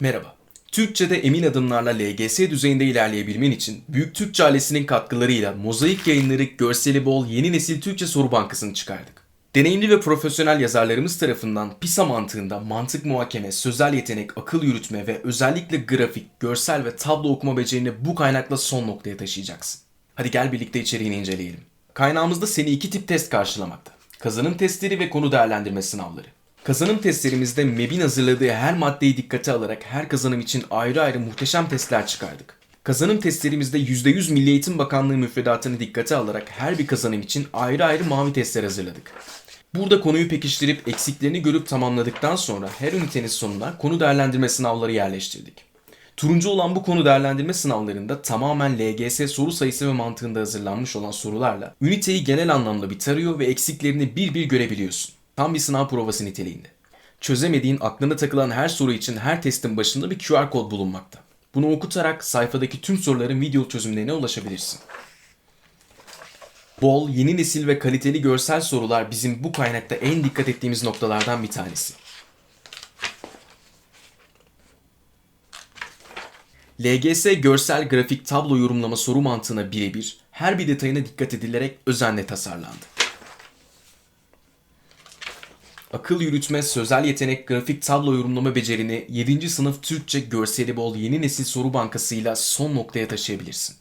Merhaba. Türkçe'de emin adımlarla LGS düzeyinde ilerleyebilmen için Büyük Türkçe ailesinin katkılarıyla Mozaik Yayınları görseli bol yeni nesil Türkçe soru bankasını çıkardık. Deneyimli ve profesyonel yazarlarımız tarafından PISA mantığında mantık muhakeme, sözel yetenek, akıl yürütme ve özellikle grafik, görsel ve tablo okuma becerini bu kaynakla son noktaya taşıyacaksın. Hadi gel birlikte içeriğini inceleyelim. Kaynağımızda seni iki tip test karşılamakta. Kazanım testleri ve konu değerlendirme sınavları. Kazanım testlerimizde MEB'in hazırladığı her maddeyi dikkate alarak her kazanım için ayrı ayrı muhteşem testler çıkardık. Kazanım testlerimizde %100 Milli Eğitim Bakanlığı müfredatını dikkate alarak her bir kazanım için ayrı ayrı mavi testler hazırladık. Burada konuyu pekiştirip eksiklerini görüp tamamladıktan sonra her ünitenin sonuna konu değerlendirme sınavları yerleştirdik. Turuncu olan bu konu değerlendirme sınavlarında tamamen LGS soru sayısı ve mantığında hazırlanmış olan sorularla üniteyi genel anlamda bir tarıyor ve eksiklerini bir bir görebiliyorsun. Tam bir sınav provası niteliğinde. Çözemediğin, aklına takılan her soru için her testin başında bir QR kod bulunmakta. Bunu okutarak sayfadaki tüm soruların video çözümlerine ulaşabilirsin. Bol, yeni nesil ve kaliteli görsel sorular bizim bu kaynakta en dikkat ettiğimiz noktalardan bir tanesi. LGS görsel grafik tablo yorumlama soru mantığına birebir, her bir detayına dikkat edilerek özenle tasarlandı. Akıl yürütme, sözel yetenek, grafik tablo yorumlama becerini 7. sınıf Türkçe görseli bol yeni nesil soru bankasıyla son noktaya taşıyabilirsin.